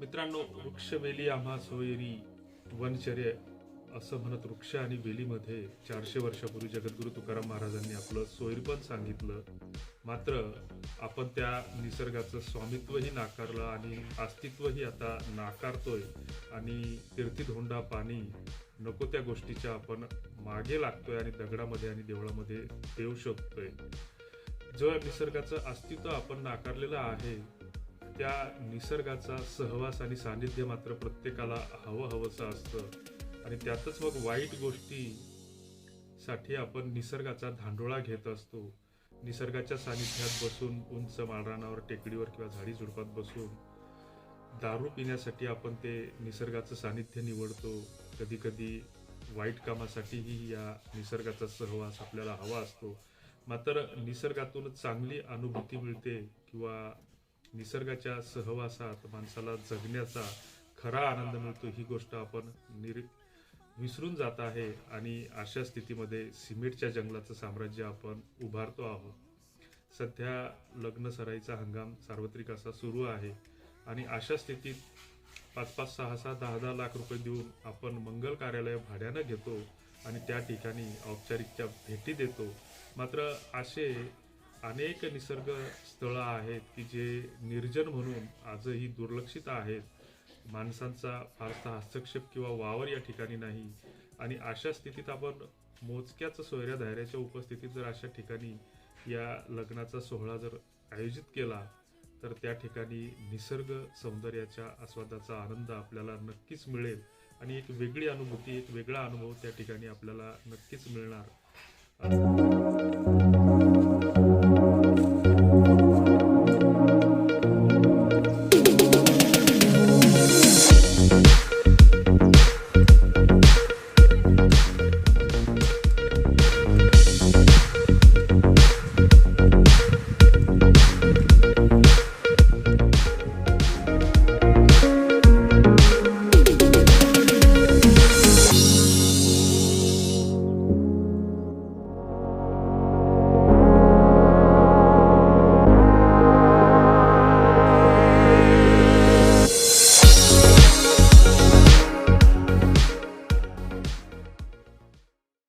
मित्रांनो वृक्षवेली आम्हा सोयरी वनचर्य असं म्हणत वृक्ष आणि वेलीमध्ये चारशे वर्षापूर्वी जगद्गुरु तुकाराम महाराजांनी आपलं सोयरपण सांगितलं. मात्र आपण त्या निसर्गाचं स्वामित्वही नाकारलं आणि अस्तित्वही आता नाकारतोय आणि तीर्थीधोंडा पाणी नको त्या गोष्टीच्या आपण मागे लागतोय आणि दगडामध्ये आणि देवळामध्ये देऊ शकतोय. जो या निसर्गाचं अस्तित्व आपण नाकारलेलं आहे त्या निसर्गाचा सहवास आणि सानिध्य मात्र प्रत्येकाला हवं हवंसं असतं. आणि त्यातच मग वाईट गोष्टीसाठी आपण निसर्गाचा धांडोळा घेत असतो. निसर्गाच्या सानिध्यात बसून उंच माळरानावर टेकडीवर किंवा झाडी झुडपात बसून दारू पिण्यासाठी आपण ते निसर्गाचं सानिध्य निवडतो. कधी कधी वाईट कामासाठीही या निसर्गाचा सहवास आपल्याला हवा असतो. मात्र निसर्गातून चांगली अनुभूती मिळते किंवा निसर्गाच्या सहवासात माणसाला जगण्याचा खरा आनंद मिळतो ही गोष्ट आपण निर विसरून जात आहे आणि अशा स्थितीमध्ये सिमेंटच्या जंगलाचं साम्राज्य आपण उभारतो आहोत. सध्या लग्न सराईचा हंगाम सार्वत्रिक असा सुरू आहे आणि अशा स्थितीत पाच पाच सहा सहा दहा दहा लाख रुपये देऊन आपण मंगल कार्यालय भाड्यानं घेतो आणि त्या ठिकाणी औपचारिकच्या भेटी देतो. मात्र असे अनेक निसर्ग स्थळं आहेत की जे निर्जन म्हणून आजही दुर्लक्षित आहेत. माणसांचा फारसा हस्तक्षेप किंवा वावर या ठिकाणी नाही. आणि अशा स्थितीत आपण मोजक्याच सोयऱ्या धायऱ्याच्या उपस्थितीत जर अशा ठिकाणी या लग्नाचा सोहळा जर आयोजित केला तर त्या ठिकाणी निसर्ग सौंदर्याच्या आस्वादाचा आनंद आपल्याला नक्कीच मिळेल. आणि एक वेगळी अनुभूती एक वेगळा अनुभव त्या ठिकाणी आपल्याला नक्कीच मिळणार.